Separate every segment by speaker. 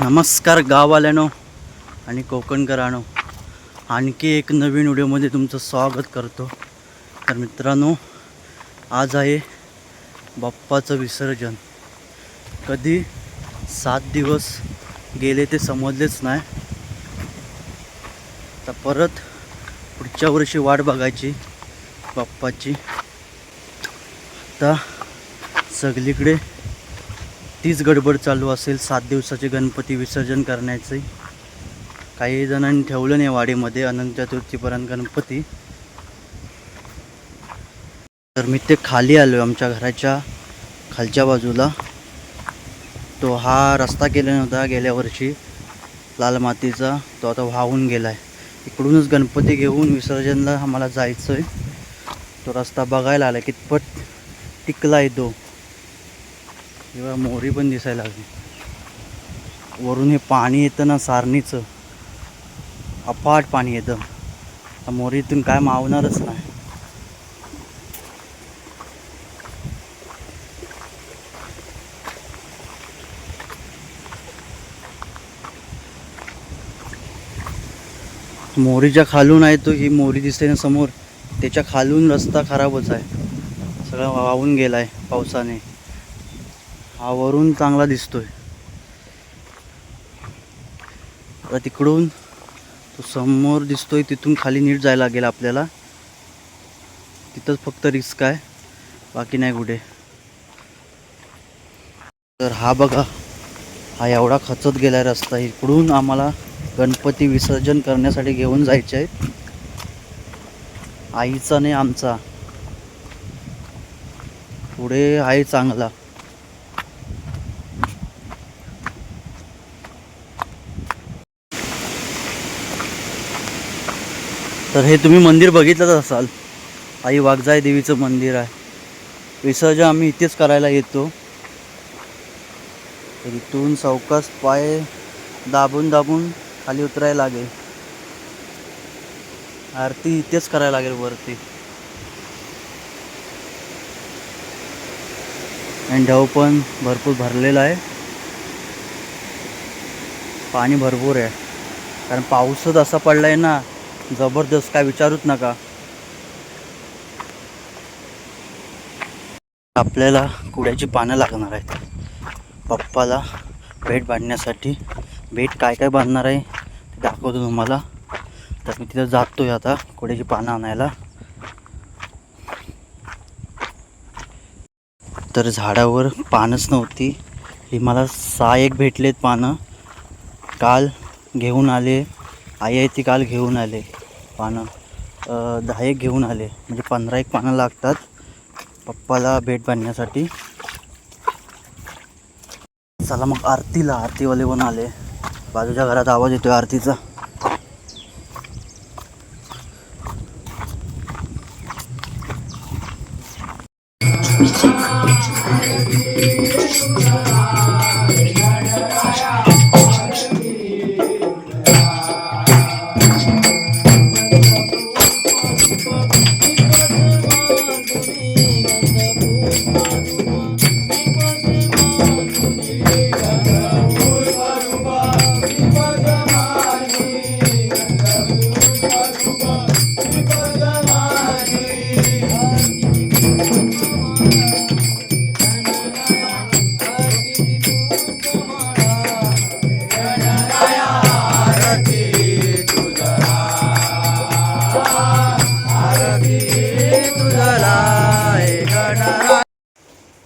Speaker 1: नमस्कार गाववाल्यानो आणि कोकणकरानो. आणखी एक नवीन व्हिडिओमध्ये तुमचं स्वागत करतो. तर मित्रांनो आज आहे बाप्पाचं विसर्जन. कधी सात दिवस गेले ते समजलेच नाही. तर परत पुढच्या वर्षी वाट बघायची बाप्पाची. आता सगळीकडे तीच गडबड चालू असेल सात दिवसाचे गणपती विसर्जन करण्याचे. काही जणांनी ठेवलं नाही वाडीमध्ये अनंत चतुर्थीपर्यंत गणपती. तर मी ते खाली आलो आमच्या घराच्या खालच्या बाजूला. तो हा रस्ता केला नव्हता गेल्या वर्षी लाल मातीचा. तो आता वाहून गेला आहे इकडूनच गणपती घेऊन विसर्जनला आम्हाला जायचं आहे तो रस्ता बघायला आला कितपत टिकला आहे तो. तेव्हा मोरी पण दिसायला लागली. वरून हे पाणी येतं ना सारणीचं. अफाट पाणी येतं. मोहरीतून मोरीतून काय मावणारच नाही. मोरीच्या खालून आहे तो ही मोरी दिसते ना समोर. त्याच्या खालून रस्ता खराबच आहे. सगळा वाहून गेला आहे पावसाने. हा वरून चांगला दिसतोय. आता तिकडून तो समोर दिसतोय तिथून खाली नीट जायला लागेल आपल्याला. तिथंच फक्त रिस्क आहे बाकी नाही कुठे. तर हा बघा हा एवढा खचत गेला रस्ता. इकडून आम्हाला गणपती विसर्जन करण्यासाठी घेऊन जायचे आहेत. आईचा नाही आमचा. पुढे आहे चांगला. तर हे तुम्ही मंदिर बघितलंच असाल. आई वाघजाई देवीचं मंदिर आहे. विसर्जन आम्ही इथेच करायला येतो. तर इथून सावकास पाय दाबून दाबून खाली उतरायला लागेल. आरती इथेच करायला लागेल वरती. आणि ढव पण भरपूर भरलेला आहे. पाणी भरपूर आहे. कारण पाऊसच असा पडला आहे ना जबरदस्त काय विचारूच नका. आपल्याला कुड्याची पानं लागणार आहेत. पप्पाला भेट बांधण्यासाठी. भेट काय काय बांधणार आहे ते दाखवतो तुम्हाला. तर मी तिथं जातोय आता कुड्याची पानं आणायला. तर झाडावर पानच नव्हती. ही मला सहा एक भेटलेत पानं. काल घेऊन आले. आई आहे ती काल घेऊन आले. पानं दहा एक घेऊन आले. म्हणजे पंधरा एक पानं लागतात पप्पाला भेट बांधण्यासाठी. चला मग आरतीला आरतीवाले पण आले. बाजूच्या घरात आवाज येतोय आरतीचा. Thank you.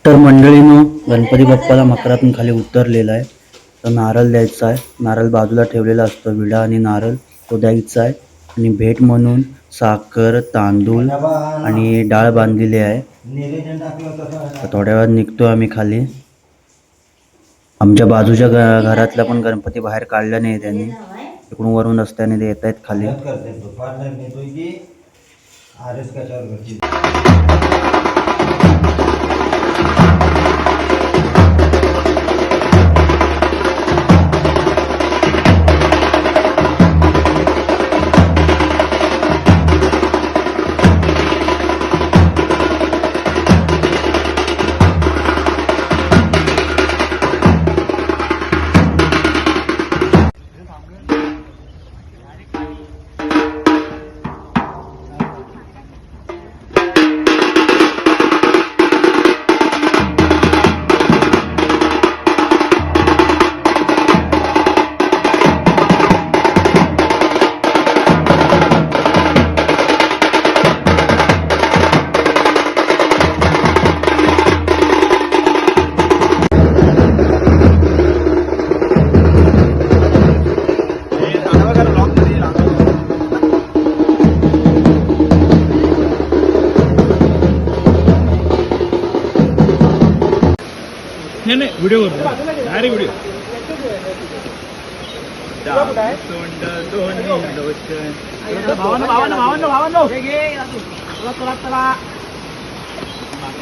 Speaker 1: तर मंडळीनं गणपती बाप्पाला मकरातून खाली उतरलेला आहे. तर नारळ द्यायचा आहे. नारळ बाजूला ठेवलेला असतो. विडा आणि नारळ तो द्यायचा आहे. आणि भेट म्हणून साखर तांदूळ आणि डाळ बांधलेली आहे. तर थोड्या वेळात निघतो आम्ही खाली. आमच्या बाजूच्या घरातला पण गणपती बाहेर काढला नाही त्यांनी इकडून वरून रस्त्याने ते येत आहेत खाली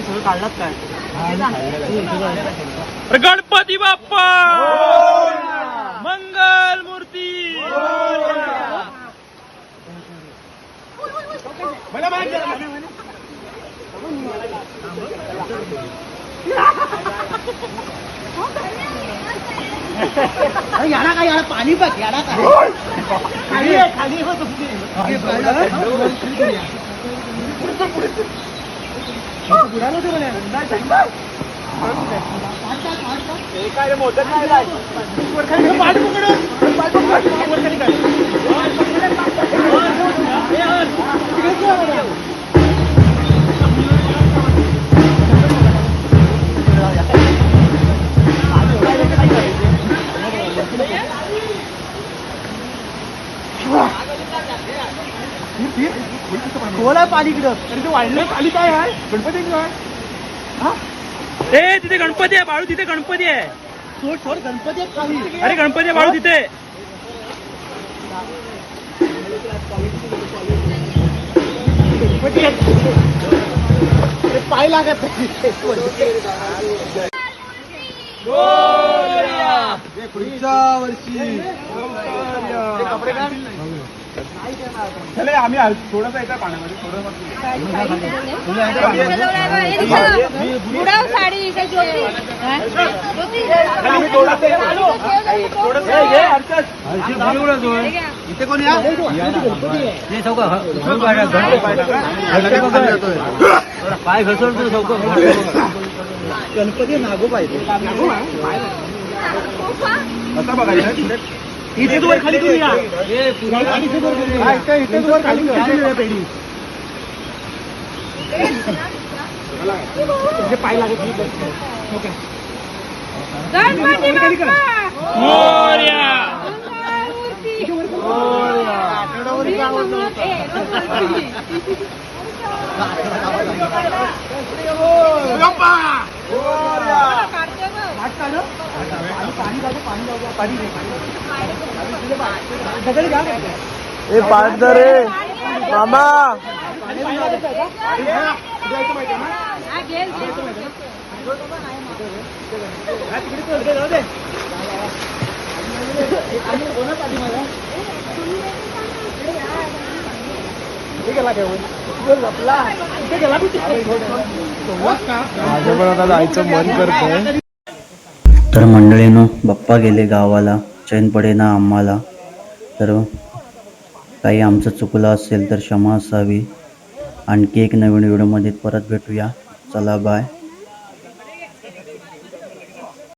Speaker 2: सगळं काढलात काय गणपती बाप्पा! मंगल मूर्ती!
Speaker 1: याला काय याला पाणी बघ याला काय
Speaker 2: खाली आहे, खाली हो तुमची. हे काय रे, मोदक काय लाय? वर खाली कर, पाठ पकड. पाठ पकड. वर खाली कर.
Speaker 1: खोल आहे पाणीकडं
Speaker 2: अरे ते वाढलं खाली काय आहे? गणपती काय हा? ए तिथे गणपती आहे बाळू तिथे गणपती आहे.
Speaker 1: सोड सोड गणपती आहेत खाली.
Speaker 2: अरे गणपती आहे बाळू तिथे.
Speaker 1: पाय लागत.
Speaker 3: पुढच्या वर्षी.
Speaker 2: कपडे काढ. चले आम्ही. थोडंसं येतं पाण्यामध्ये थोडं
Speaker 4: बुडाव साडी इथे हा?
Speaker 2: हे.
Speaker 4: हे.
Speaker 1: कोण या
Speaker 3: पाय घसरतो चौक
Speaker 1: गणपती नागो पाहिजे
Speaker 2: असं बघायचं इथे वर खाली करून या. हा, इथे- वर खाली. इथे पाय लागत नाही. ओके.
Speaker 4: ए, गणपती.
Speaker 2: रे मामा
Speaker 4: हा,
Speaker 2: माझं पण आता जायचं मन करतंय
Speaker 1: तर मंडळीनं बाप्पा गेले गावाला चैन पडे ना आम्हाला. तर काही आमचं चुकलं असेल तर क्षमा असावी. आणखी एक नवीन व्हिडिओमध्ये परत भेटूया. चला बाय